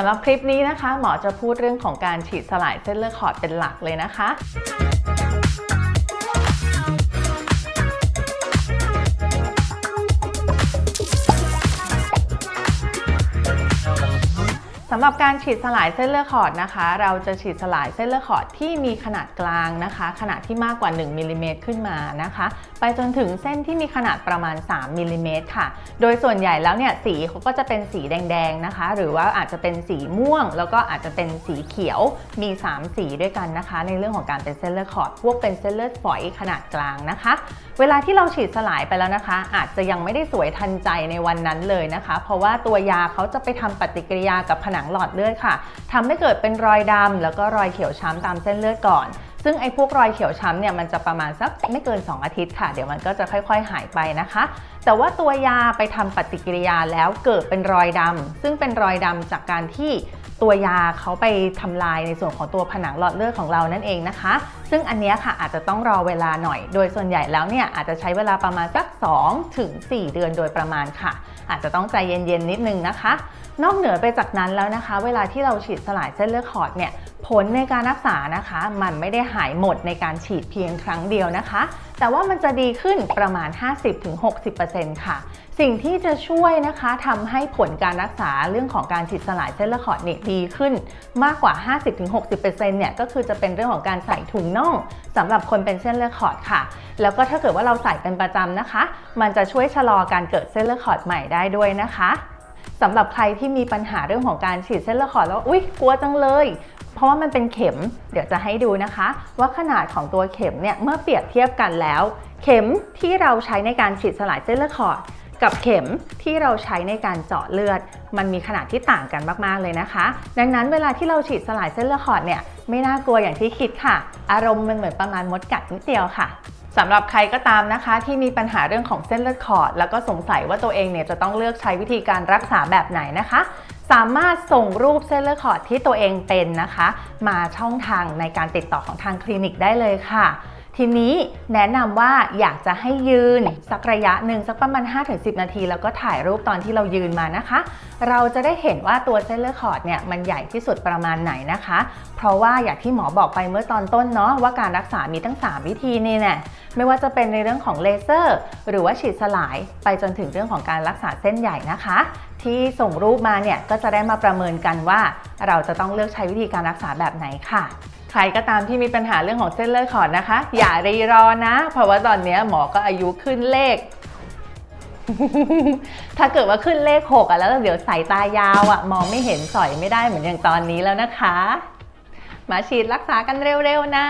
สำหรับคลิปนี้นะคะ หมอจะพูดเรื่องของการฉีดสลายเส้นเลือดขอดเป็นหลักเลยนะคะำหรับการฉีดสลายเส้นเลือดขอดนะคะ เราจะฉีดสลายเส้นเลือดขอดที่มีขนาดกลางนะคะ ขนาดที่มากกว่า 1มิลลิเมตรขึ้นมานะคะ ไปจนถึงเส้นที่มีขนาดประมาณ 3มิลลิเมตรค่ะ โดยส่วนใหญ่แล้วเนี่ยสีเขาก็จะเป็นสีแดงๆนะคะ หรือว่าอาจจะเป็นสีม่วง แล้วก็อาจจะเป็นสีเขียวมี 3 สีด้วยกันนะคะ ในเรื่องของการเป็นเส้นเลือดขอดพวกเป็นเส้นเลือดฝอยขนาดกลางนะคะ เวลาที่เราฉีดสลายไปแล้วนะคะ อาจจะยังไม่ได้สวยทันใจในวันนั้นเลยนะคะ เพราะว่าตัวยาเขาจะไปทำปฏิกิริยากับผนังหลอดเลือดค่ะทำให้เกิดเป็นรอยดำแล้วก็รอยเขียวช้ำตามเส้นเลือดก่อน ซึ่งไอ้พวกรอยเขียวช้ำเนี่ยมันจะประมาณสักไม่เกิน 2 อาทิตย์ค่ะ เดี๋ยวมันก็จะค่อยๆ หายไปนะคะ แต่ว่าตัวยาไปทำปฏิกิริยาแล้วเกิดเป็นรอยดำซึ่งเป็นรอยดำจากการที่ตัวยาเขาไปทำลายในส่วนของตัวผนังหลอดเลือดของเรานั่นเองนะคะ ซึ่งอันนี้ค่ะอาจจะต้องรอเวลาหน่อย โดยส่วนใหญ่แล้วเนี่ยอาจจะใช้เวลาประมาณสัก2ถึง4เดือนโดยประมาณค่ะ อาจจะต้องใจเย็นๆนิดนึงนะคะ นอกเหนือไปจากนั้นแล้วนะคะ เวลาที่เราฉีดสลายเส้นเลือดขอดเนี่ย ผลในการรักษานะคะ มันไม่ได้หายหมดในการฉีดเพียงครั้งเดียวนะคะ แต่ว่ามันจะดีขึ้นประมาณ 50-60%ค่ะ สิ่งที่จะช่วยนะคะทำให้ผลการรักษาเรื่องของการฉีดสลายเส้นเลือดขอดเนี่ยดีขึ้น มากกว่า 50-60%เนี่ยก็คือจะเป็นเรื่องของการใส่ถุงน่องสำหรับคนเป็นเส้นเลือดขอดค่ะ แล้วก็ถ้าเกิดว่าเราใส่เป็นประจำนะคะ มันจะช่วยชะลอการเกิดเส้นเลือดขอดใหม่ได้ด้วยนะคะสำหรับใครที่มีปัญหาเรื่องของการฉีดเส้นเลือดขอดแล้วอุ๊ยกลัวจังเลย เพราะว่ามันเป็นเข็ม เดี๋ยวจะให้ดูนะคะ ว่าขนาดของตัวเข็มเนี่ยเมื่อเปรียบเทียบกันแล้ว เข็มที่เราใช้ในการฉีดสลายเส้นเลือดขอดกับเข็มที่เราใช้ในการเจาะเลือด มันมีขนาดที่ต่างกันมาก ๆ เลยนะคะ ดังนั้นเวลาที่เราฉีดสลายเส้นเลือดขอดเนี่ยไม่น่ากลัวอย่างที่คิดค่ะ อารมณ์มันเหมือนประมาณมดกัดนิดเดียวค่ะสำหรับใครก็ตามนะคะ ที่มีปัญหาเรื่องของเส้นเลือดขอด แล้วก็สงสัยว่าตัวเองเนี่ยจะต้องเลือกใช้วิธีการรักษาแบบไหนนะคะ สามารถส่งรูปเส้นเลือดขอดที่ตัวเองเป็นนะคะ มาช่องทางในการติดต่อของทางคลินิกได้เลยค่ะ ทีนี้แนะนำว่าอยากจะให้ยืนสักระยะหนึ่งสักประมาณ 5-10 นาที แล้วก็ถ่ายรูปตอนที่เรายืนมานะคะ เราจะได้เห็นว่าตัวเส้นเลือดขอดเนี่ยมันใหญ่ที่สุดประมาณไหนนะคะ เพราะว่าอย่างที่หมอบอกไปเมื่อตอนต้นเนาะว่าการรักษามีตั้ง 3 วิธีนี่แน่ไม่ว่าจะเป็นในเรื่องของเลเซอร์ หรือว่าฉีดสลายไปจนถึงเรื่องของการรักษาเส้นใหญ่นะคะ ที่ส่งรูปมาเนี่ยก็จะได้มาประเมินกันว่า เราจะต้องเลือกใช้วิธีการรักษาแบบไหนค่ะ ใครก็ตามที่มีปัญหาเรื่องของเส้นเลือดขอดนะคะ อย่ารีรอนะ เพราะว่าตอนนี้หมอก็อายุขึ้นเลข ถ้าเกิดว่าขึ้นเลข6อะแล้วเดี๋ยวสายตายาวอะมองไม่เห็นสอยไม่ได้เหมือนอย่างตอนนี้แล้วนะคะ มาฉีดรักษากันเร็วๆนะ